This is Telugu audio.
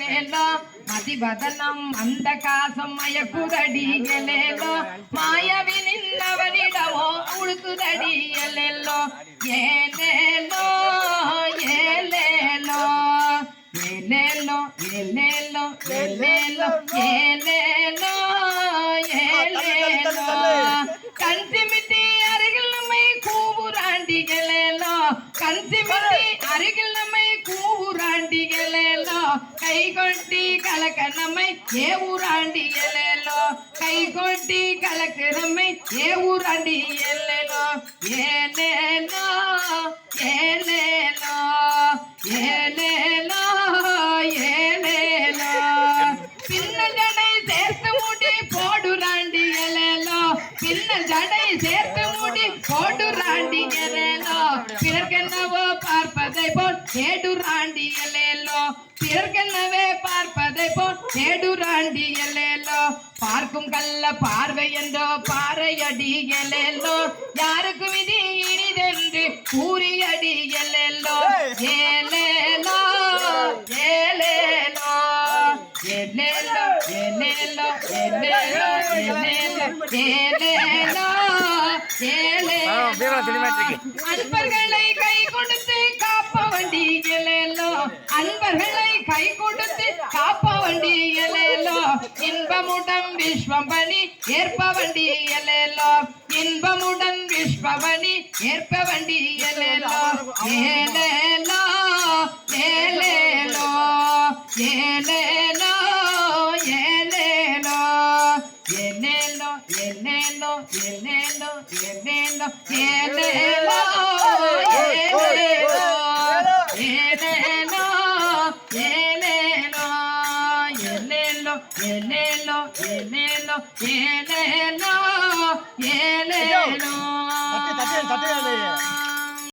గెలేలో మతి వదనం అంధకాశమయ కుదడి గెలేలో మాయవి నిన్నవనిడవో ఉడుతుదడి ఎలేలో ఏలేలో ఏలేలో ఎలేలో ఎలేలో ఎలేలో ఏలేలో ఏలేలో కంచిమిటి అరిగిలమై కూవురాండి గెలేలో కంచిమిటి అరిగిలమై కూవురా కైగొట్టి కలకనమై ఏ ఊరాండి ఎల్లెలో? కైగొట్టి కలకనమై ఏ ఊరాండి ఎల్లెలో? ఏలేలో ఏలేలో ఏలేలో ఏలేలో పిన్న జడై చేస్తు ముడి పోడు రాండి ఎల్లెలో. పిన్న జడై చేస్తు ముడి పోడు రాండి ఎల్లెలో. పిరకెన్నవో పార్పదై పోడు ఏడు రాండి ఎల్లెలో. ஏற்கனவே பார்ப்பதை போல் நெடுராண்டி எல்லேலோ. பார்க்கும் கல்ல பார்வை என்றோ பாறையடி எல்லேலோ. யாருக்கு விதி இனிதென்று கூறியடி எல்லேலோ. ஏலேலோ ஏலேலோ எல்லேலோ எல்லேலோ எல்லேலோ ஏலேலோ ஏலேலோ அன்பர்களை கை கொடுத்து காப்பவண்டி இயலேலோ இன்பமுடன் விஸ்வபணி ஏற்பவண்டி இயலேலோ இன்பமுடன் விஸ்வபணி ஏற்பவண்டி இயலேலோ ஏலேலோ ஏலேலோ ஏலேலோ ஏலேலோ ஏலேலோ ஏலேலோ ஏலேலோ ஏலேலோ ஏலேலோ ஏலேலோ ஏலேலோ Yeah. ఏలేలో ఏలేలో ఏలేలో ఏలేలో